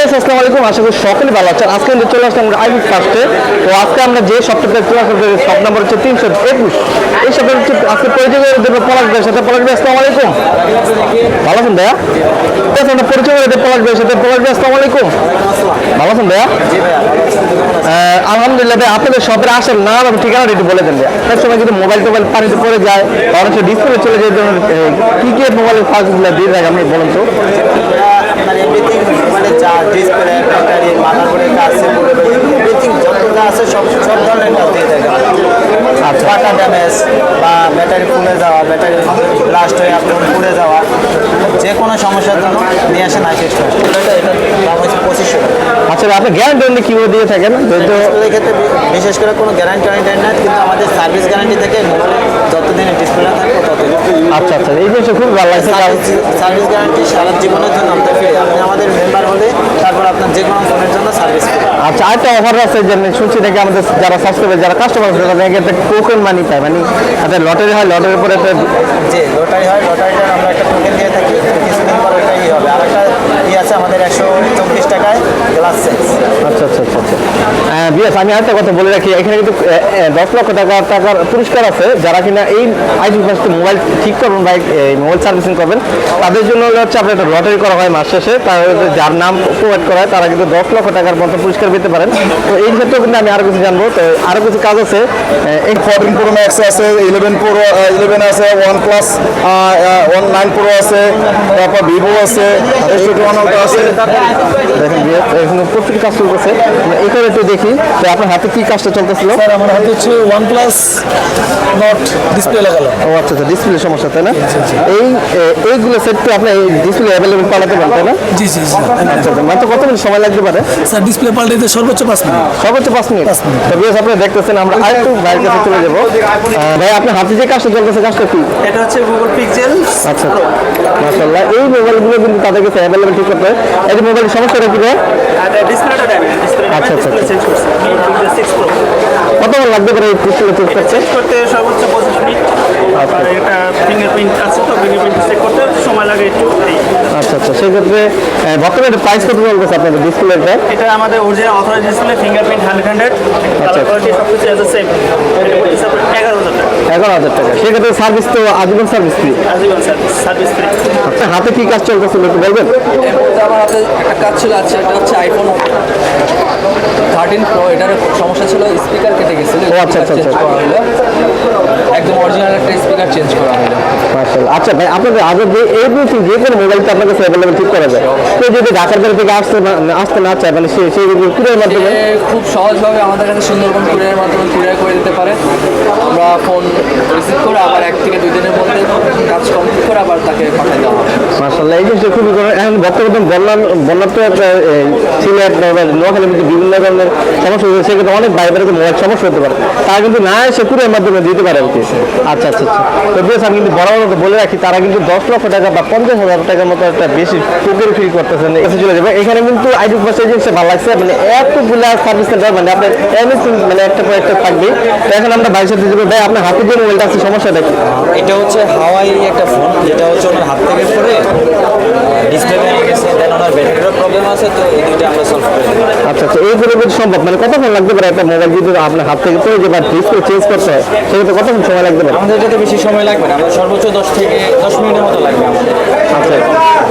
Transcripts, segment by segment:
Guys আসসালামু আলাইকুম। আশা করি সকলে ভালো আছেন। আজকে কিন্তু চলে আসলাম আমরা আইবি ফার্স্টে। তো আজকে আমরা যে শপটাতে চলে আসলাম শপ নাম্বার হচ্ছে তিনশো একুশ। এই শপের হচ্ছে আজকে পরিচয় করে দেবো পলাশ ভাইয়ের সাথে। পলাশ ভাই, আসসালামু আলাইকুম। ভালো আছেন ভাইয়া? ঠিক আছে, আমরা পরিচয় করে দেবো পলাশ ভাইয়ের সাথে। পলাশ ভাই, আসসালামু আলাইকুম। ভালো আছেন ভাইয়া? আলহামদুলিল্লাহ ভাই আপনাদের শপের আসেন না আমি ঠিকানাটা একটু বলে দেন ভাইয়া। এক সময় মোবাইল টোবাইল পানিতে পড়ে যায় অনেক ডিসপ্লে চলে যায় কি কি মোবাইলের ফাঁকগুলো দিয়ে থাকে, আপনি বলেন তো আপনার এভরিথিং মানে যা ডিসপ্লে ব্যাটারি মাদারবোর্ডের কাজ এভরিথিং যত যা আছে সব সব ধরনের কাজ দিয়ে থাকে আচ্ছা পাটা ড্যামেজ বা পুড়ে যাওয়া ব্যাটারি লাস্ট হয়ে আপনার পুড়ে যাওয়া যে কোনো সমস্যার জন্য নিয়ে আসেন আইসি স্টোর এটা দাম হচ্ছে পঁচিশশো। আচ্ছা আপনি গ্যারান্টি কীভাবে দিয়ে থাকেন যেহেতু ক্ষেত্রে বিশেষ করে কোনো গ্যারান্টি ওয়ারেন্টি না কিন্তু আমাদের সার্ভিস গ্যারান্টি থেকে মোবাইলে যতদিনে ডিসপ্লে থাকবে ততদিন। আচ্ছা আচ্ছা এই জিনিসটা খুব ভালো লাগছে সার্ভিস গ্যারান্টি সারা জীবনের জন্য আমাদের আমাদের মেম্বার হলে তারপর আপনার যে কোনো ফোনের জন্য সার্ভিস আচ্ছা আরেকটা অফার আছে যে শুনছি নাকি আমাদের যারা সাবস্ক্রাইবার যারা কাস্টমার আছে তাদের একটা টোকেন মানি পায়। মানে একটা লটারি হয় লটারির উপরে একটা যে লটারি হয় লটারিটা আমরা একটা টোকেন দিয়ে থাকি। কিছুদিন পর ওটাই হবে। আর একটা আছে আমাদের একশো চব্বিশ টাকায় গ্লাস সেন্স আচ্ছা আচ্ছা আচ্ছা আচ্ছা। হ্যাঁ বিয়াস আমি আরেকটা কথা বলে রাখি। এখানে কিন্তু দশ লক্ষ টাকা টাকার পুরস্কার আছে। যারা কিনা এই আইডি ফার্স্টে মোবাইল ঠিক করবেন বা মোবাইল সার্ভিসিং করবেন তাদের জন্য হচ্ছে আপনার একটা লটারি করা হয় মাস শেষে। তার যার নাম প্রোভাইড করা হয় তারা কিন্তু দশ লক্ষ টাকার মতো পুরস্কার পেতে পারেন। তো এই ক্ষেত্রেও কিন্তু আমি আরও কিছু জানব। তো আরও কিছু কাজ আছে। এই ফোরটিন প্রো ম্যাক্স আছে ইলেভেন প্রো ইলেভেন আছে one plus one nine pro আছে তারপর ভিভো আছে আছে। দেখেন প্রচুর কাজ চলতেছে। এখানে একটু দেখি তো আপনার হাতে কি কাজটা চলতেছিল। স্যার আমার হাতে হচ্ছে ওয়ান প্লাস নট ডিসপ্লে লাগালাম। ও আচ্ছা আচ্ছা ডিসপ্লে সমস্যা তাই না? এই এইগুলো সেট তো আপনি এই ডিসপ্লে অ্যাভেলেবল পালাতে পারেন তাই না? জি জি জি আচ্ছা আচ্ছা মাত্র কত মিনিট সময় লাগতে পারে? স্যার ডিসপ্লে পাল্টাইতে সর্বোচ্চ পাঁচ মিনিট। সর্বোচ্চ পাঁচ মিনিট। তো বিয়াস আপনি দেখতেছেন আমরা আরেকটু ভাইয়ের কাছে চলে যাব। ভাই আপনার হাতে যে কাজটা চলতেছে কাজটা কি? এটা হচ্ছে গুগল পিক্সেল আচ্ছা মাসাল্লাহ এই মোবাইলগুলো কিন্তু তাদের কাছে অ্যাভেলেবল ঠিক করতে হয় এই মোবাইলের সমস্যাটা কি ভাই? ডিসপ্লেটা ড্যামেজ ডিসপ্লে আচ্ছা, আচ্ছা, আচ্ছা। চেঞ্জ করছে। সিক্স প্রো কতক্ষণ লাগতে পারে এই ডিসপ্লে চেক করতে? চেঞ্জ করতে সর্বোচ্চ পঁচিশ মিনিট। আর এটা ফিঙ্গারপ্রিন্ট আছে তো ফিঙ্গারপ্রিন্ট চেক করতে সময় লাগে একটু। আচ্ছা আচ্ছা সেক্ষেত্রে বর্তমানে প্রাইস কত চলতেছে আপনাদের ডিসপ্লেটা এটা আমাদের original authorise display fingerprint hundred hundred colour quality সব কিছু এজ সেম এটা পড়তেছে আপনার এগারো হাজার টাকা এগারো হাজার টাকা। সেক্ষেত্রে সার্ভিস তো আজীবন সার্ভিস ফ্রি আজীবন সার্ভিস সার্ভিস ফ্রি আচ্ছা হাতে কি কাজ চলতেছিল একটু বলবেন? আমার হাতে একটা কাজ ছিল আছে এটা হচ্ছে আইফোন থার্টিন প্রো এটার সমস্যা ছিল স্পিকার কেটে গেছিল ও, আচ্ছা, আচ্ছা, আচ্ছা। করা হলো একদম অরিজিনাল একটা চেঞ্জ করা হলো। আচ্ছা ভাই আপনাদের আগে যে এভরিথিং যে কোনো মোবাইলটা আপনার কাছে অ্যাভেলেবল ঠিক করা যায়। তো যদি ঢাকার বাইরে থেকে আসতে আসতে না চায় মানে সে সেই কুরিয়ার মাধ্যমে খুব সহজভাবে আমাদের কাছে সুন্দরবন কুরিয়ার মাধ্যমে কুরিয়ার করে দিতে পারে। আমরা ফোন রিসিভ করে আবার এক থেকে দুই দিনের মধ্যে কাজ কমপ্লিট করে আবার তাকে পাঠিয়ে দেওয়া হবে। মাসাল্লাহ এই জিনিসটা খুবই এখন বর্তমানে বন্যা বন্যা তো সিলেট নোয়াখালী কিন্তু বিভিন্ন ধরনের সমস্যা হচ্ছে, সেক্ষেত্রে অনেক বাইরে বাইরে মোবাইল সমস্যা হতে পারে। তারা কিন্তু না এসে কুরিয়ার মাধ্যমে দিতে পারে আর কি আচ্ছা আচ্ছা আচ্ছা। তো বেশ আমি কিন্তু বড় বড় বলে রাখি, তারা কিন্তু দশ লক্ষ টাকা বা পঞ্চাশ হাজার টাকার মতো একটা বেশি পুকুর ফিল করতেছেন এসে চলে যাবে। এখানে কিন্তু আইডি পাশে জিনিসটা ভালো লাগছে মানে এতগুলা সার্ভিস সেন্টার মানে আপনার এভরিথিং মানে একটা পর একটা থাকবে। তো এখন আমরা সাথে যাব। ভাই, আপনার হাতে যে মোবাইলটা আছে, সমস্যাটা কি? এটা হচ্ছে হাওয়াই একটা ফোন যেটা হচ্ছে ওনার হাত থেকে পড়ে ডিসপ্লে ভেঙে গেছে দেন ওনার ব্যাটারিরও প্রবলেম আছে তো এই দুইটা আমরা সলভ করে দিই আচ্ছা আচ্ছা এইগুলো যদি সম্ভব। মানে কতক্ষণ লাগতে পারে একটা মোবাইল যদি আপনার হাত থেকে পড়ে যায় বা ডিসপ্লে চেঞ্জ করতে হয় সেক্ষেত্রে কতক্ষণ সময় লাগতে পারে? আমাদের এটাতে বেশি সময় লাগবে না আমাদের সর্বোচ্চ দশ থেকে দশ মিনিটের মতো লাগবে আমাদের। আচ্ছা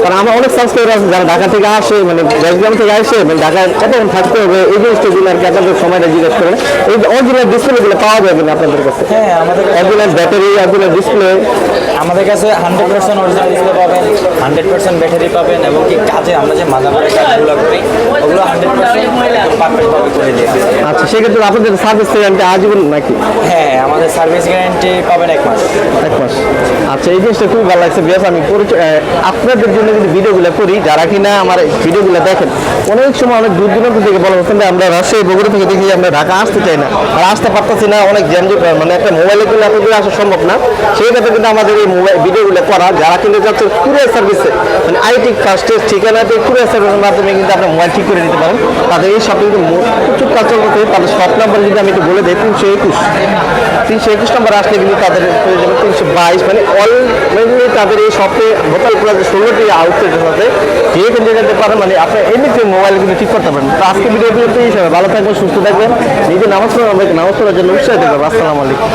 কারণ আমার অনেক সাবস্ক্রাইবার আছে যারা ঢাকা থেকে আসে মানে দেশগ্রাম থেকে আসে মানে ঢাকায় কতক্ষণ থাকতে হবে এই জিনিসটা দিন আর কি আপনাদের সময়টা জিজ্ঞেস করেন। এই অরিজিনাল ডিসপ্লেগুলো পাওয়া যাবে না আপনাদের কাছে? হ্যাঁ আমাদের অরিজিনাল ব্যাটারি অরিজিনাল ডিসপ্লে আমাদের কাছে হান্ড্রেড পার্সেন্ট অরিজিনাল ডিসপ্লে পাবেন হান্ড্রেড পার্সেন্ট ব্যাটারি পাবেন এবং কি কাজে আমরা যে মাদারবোর্ডের কাজগুলো করি ওগুলো হান্ড্রেড পার্সেন্ট পারফেক্টভাবে করে দিই আচ্ছা সেক্ষেত্রে আপনাদের সার্ভিস গ্যারান্টি আজীবন নাকি? হ্যাঁ আমাদের সার্ভিস গ্যারান্টি পাবেন এক মাস। এক মাস। আচ্ছা এই জিনিসটা খুব ভালো লাগছে বিকজ আমি আপনাদের জন্য যদি ভিডিওগুলো করি যারা কিনা আমার ভিডিওগুলো দেখেন অনেক সময় অনেক দূর দূরান্ত থেকে বলা হচ্ছে আমরা রাজশাহী বগুড়া থেকে দেখি আমরা ঢাকা আসতে চাই না আর আসতে পারতেছি না অনেক জ্যাম মানে একটা মোবাইলে কিন্তু এতদূর আসা সম্ভব না। সেই ক্ষেত্রে কিন্তু আমাদের এই মোবাইল ভিডিওগুলো করা যারা কিন্তু যাচ্ছে কুরিয়ার সার্ভিসে মানে আইটি ফার্স্টের ঠিকানাতে কুরিয়ার সার্ভিসের মাধ্যমে কিন্তু আপনার মোবাইল ঠিক করে নিতে পারেন। তাদের এই শপিং কিন্তু প্রচুর কাজ চলতে তাদের শপ নাম্বার যদি আমি একটু বলে দিই, তিনশো একুশ। তিনশো একুশ নম্বর আসলে কিন্তু তাদের যাবে তিনশো বাইশ। মানে অলরেডি তাদের এই শপে গোপাল প্লাজা ষোলোটি আউটলেটের সাথে যে কিন্তু যেতে পারেন মানে আপনার এমনিতে মোবাইল কিন্তু ঠিক করতে পারেন তো আজকে ভিডিও বিরতি হিসাবে ভালো থাকবেন, সুস্থ থাকবেন। নিজে নামাজ পড়ার আমাকে নামাজ পড়ার জন্য উৎসাহিত করবেন আসসালামু আলাইকুম।